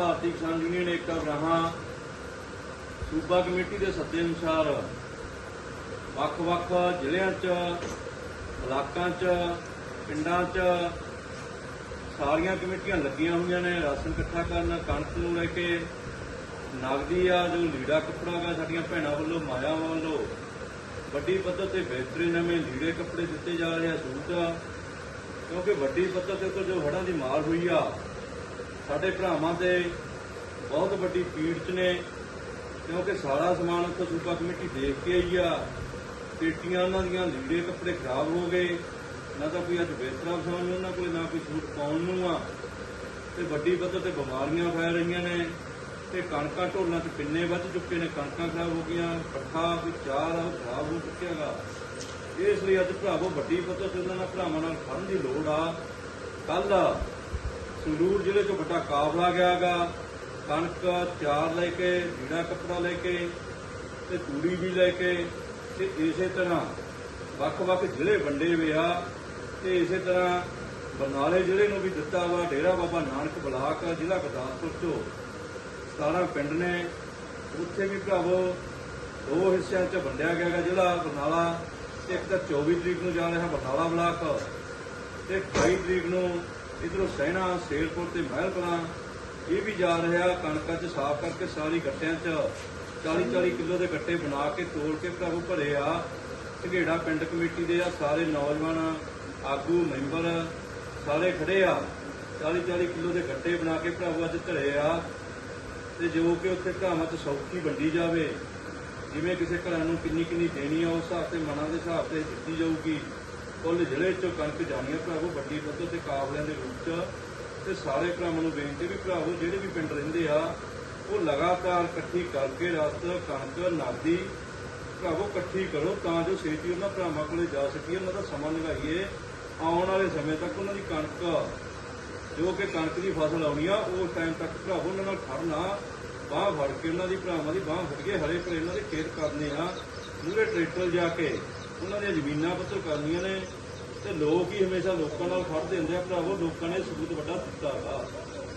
ਭਾਰਤੀ ਕਿਸਾਨ ਯੂਨੀਅਨ ਏਕਤਾ ਬਰਾਹਾਂ ਸੂਬਾ ਕਮੇਟੀ ਦੇ ਸੱਦੇ ਅਨੁਸਾਰ ਵੱਖ-ਵੱਖ ਜ਼ਿਲ੍ਹਿਆਂ 'ਚ, ਇਲਾਕਾਂ 'ਚ, ਪਿੰਡਾਂ 'ਚ ਸਾਰੀਆਂ ਕਮੇਟੀਆਂ ਲੱਗੀਆਂ ਹੋਈਆਂ ਨੇ। ਰਾਸ਼ਨ ਇਕੱਠਾ ਕਰਨ, ਕਣਕ ਨੂੰ ਲੈ ਕੇ ਨਗਦੀ ਆ, ਜੋ ਲੀੜਾ ਕੱਪੜਾ ਗਾ, ਸਾਡੀਆਂ ਭੈਣਾਂ ਵੱਲੋਂ, ਮਾਇਆ ਵੱਲੋਂ ਵੱਡੀ ਪੱਧਰ ਤੇ ਬਿਹਤਰੀਨ ਨਵੇਂ ਲੀੜੇ ਕੱਪੜੇ ਦਿੱਤੇ ਜਾ ਰਹੇ ਆ, ਸੂਟ ਕਿਉਂਕਿ ਵੱਡੀ ਪੱਧਰ ਤੇ ਉੱਤੇ ਜੋ ਹੜ੍ਹਾਂ ਦੀ ਮਾਰ ਹੋਈ ਆ ਸਾਡੇ ਭਰਾਵਾਂ ਦੇ ਬਹੁਤ ਵੱਡੀ ਪੀੜ ਚ ਨੇ, ਕਿਉਂਕਿ ਸਾਰਾ ਸਮਾਨ ਉੱਥੇ ਸੂਬਾ ਕਮੇਟੀ ਦੇਖ ਕੇ ਆਈ ਆ, ਪੇਟੀਆਂ ਉਹਨਾਂ ਦੀਆਂ ਲੀੜੇ ਕੱਪੜੇ ਖਰਾਬ ਹੋ ਗਏ, ਨਾ ਤਾਂ ਕੋਈ ਅੱਜ ਬਿਹਤਰਾ ਸਮਾਨ ਉਹਨਾਂ ਕੋਲ ਨਾ ਕੋਈ ਸੂਟ ਪਾਉਣ ਨੂੰ ਆ, ਤੇ ਵੱਡੀ ਪੱਧਰ ਤੇ ਬਿਮਾਰੀਆਂ ਫੈਲ ਰਹੀਆਂ ਨੇ, ਤੇ ਕਣਕਾਂ ਢੋਲਾਂ 'ਚ ਪਿੰਨੇ ਵੱਧ ਚੁੱਕੇ ਨੇ, ਕਣਕਾਂ ਖਰਾਬ ਹੋ ਗਈਆਂ, ਪੱਠਾ ਵੀ ਚਾਰ ਆ ਖਰਾਬ ਹੋ ਚੁੱਕਿਆਗਾ ਇਸ ਲਈ ਅੱਜ ਭਰਾਵੋ ਵੱਡੀ ਪੱਧਰ ਤੇ ਉਹਨਾਂ ਨਾਲ ਭਰਾਵਾਂ ਨਾਲ ਖੜਨ ਦੀ ਲੋੜ ਆ। ਕੱਲ ਸੰਗਰੂਰ ਜ਼ਿਲ੍ਹੇ 'ਚੋਂ ਵੱਡਾ ਕਾਫਲਾ ਗਿਆਗਾ ਕਣਕ ਚਾਰ ਲੈ ਕੇ, ਲੀੜਾ ਕੱਪੜਾ ਲੈ ਕੇ ਤੇ ਤੂੜੀ ਵੀ ਲੈ ਕੇ ਤੇ ਇਸੇ ਤਰ੍ਹਾਂ ਵੱਖ-ਵੱਖ ਜ਼ਿਲ੍ਹੇ ਵੰਡੇ ਹੋਏ ਆ ਤੇ ਇਸੇ ਤਰ੍ਹਾਂ ਬਰਨਾਲੇ ਜ਼ਿਲ੍ਹੇ ਨੂੰ ਵੀ ਦਿੱਤਾ ਵਾ ਡੇਰਾ ਬਾਬਾ ਨਾਨਕ ਬਲਾਕ ਜ਼ਿਲ੍ਹਾ ਗੁਰਦਾਸਪੁਰ 'ਚੋਂ। 17 ਪਿੰਡ ਨੇ। ਉੱਥੇ ਵੀ ਭਰਾਵੋ ਦੋ ਹਿੱਸਿਆਂ 'ਚ ਵੰਡਿਆ ਗਿਆ ਗਾ ਜ਼ਿਲ੍ਹਾ ਬਰਨਾਲਾ। ਇੱਕ ਤਾਂ 24 ਤਰੀਕ ਨੂੰ ਜਾ ਰਿਹਾ ਬਰਨਾਲਾ ਬਲਾਕ ਤੇ 28 ਤਰੀਕ ਨੂੰ ਇਧਰੋਂ ਸੈਣਾ ਸ਼ੇਰਪੁਰ ਤੇ ਮਹਿਲਪੁਰਾ ਇਹ ਵੀ ਜਾ ਰਿਹਾ ਕਣਕਾਂ 'ਚ, ਸਾਫ਼ ਕਰਕੇ ਸਾਰੀ ਗੱਟਿਆਂ 'ਚ। 40 40 ਕਿਲੋ ਦੇ ਗੱਟੇ ਬਣਾ ਕੇ ਤੋੜ ਕੇ ਭਰਾਵੋ ਭਰੇ ਆ। ਝਗੇੜਾ ਪਿੰਡ ਕਮੇਟੀ ਦੇ ਆ, ਸਾਰੇ ਨੌਜਵਾਨ, ਆਗੂ, ਮੈਂਬਰ ਸਾਰੇ ਖੜੇ ਆ। 40 40 ਕਿਲੋ ਦੇ ਗੱਟੇ ਬਣਾ ਕੇ ਭਰਾਵੋ ਅੱਜ ਧਰੇ ਆ। ਤੇ ਜੋ ਕਿ ਉੱਥੇ ਭਰਾਵਾਂ 'ਚ ਸੌਖੀ ਵੰਡੀ ਜਾਵੇ, ਜਿਵੇਂ ਕਿਸੇ ਘਰਾਂ ਨੂੰ ਕਿੰਨੀ ਕਿੰਨੀ ਦੇਣੀ ਆ, ਉਸ ਹਿਸਾਬ ਤੇ, ਮਨਾਂ ਦੇ ਹਿਸਾਬ ਤੇ ਦਿੱਤੀ ਜਾਊਗੀ। ਕੁੱਲ ਜ਼ਿਲ੍ਹੇ 'ਚੋਂ ਕਣਕ ਜਾਣੀ ਆ ਭਰਾਵੋ, ਵੱਡੀ ਪੱਧਰ ਤੇ ਕਾਬਲਿਆਂ ਦੇ ਰੂਪ 'ਚ। ਤੇ ਸਾਰੇ ਭਰਾਵਾਂ ਨੂੰ ਬੇਨਤੀ ਵੀ ਭਰਾਵੋ, ਜਿਹੜੇ ਵੀ ਪਿੰਡ ਰਹਿੰਦੇ ਆ, ਉਹ ਲਗਾਤਾਰ ਇਕੱਠੀ ਕਰਕੇ ਰਸਤ, ਕਣਕ ਨਾਦੀ ਭਰਾਵੋ, ਇਕੱਠੀ ਕਰੋ ਤਾਂ ਜੋ ਛੇਤੀ ਉਹਨਾਂ ਭਰਾਵਾਂ ਕੋਲੇ ਜਾ ਸਕੀਏ, ਉਹਨਾਂ ਦਾ ਸਮਾਂ ਲਗਾਈਏ। ਆਉਣ ਵਾਲੇ ਸਮੇਂ ਤੱਕ ਉਹਨਾਂ ਦੀ ਕਣਕ, ਜੋ ਕਿ ਕਣਕ ਦੀ ਫਸਲ ਆਉਣੀ ਆ ਉਸ ਟਾਈਮ ਤੱਕ ਭਰਾਵੋ ਉਹਨਾਂ ਨਾਲ ਖੜਨਾ ਬਾਹ ਫੜ ਕੇ ਉਹਨਾਂ ਦੀ ਭਰਾਵਾਂ ਦੀ ਬਾਹ ਫੜ ਕੇ ਹਰੇ ਭਰੇ ਉਹਨਾਂ ਦੇ ਖੇਤ ਕਰਨੇ ਆ ਮੂਰੇ ਟਰੈਕਟਰ ਜਾ ਕੇ। ਉਹਨਾਂ ਦੀਆਂ ਜ਼ਮੀਨਾਂ ਪੱਤਰ ਕਰਨੀਆਂ ਨੇ ਤੇ ਲੋਕ ਹੀ ਹਮੇਸ਼ਾ ਲੋਕਾਂ ਨਾਲ ਖੜਦੇ ਹੁੰਦੇ ਆ। ਭਰਾਵੋ, ਲੋਕਾਂ ਨੇ ਸਬੂਤ ਵੱਡਾ ਦਿੱਤਾ ਹੈਗਾ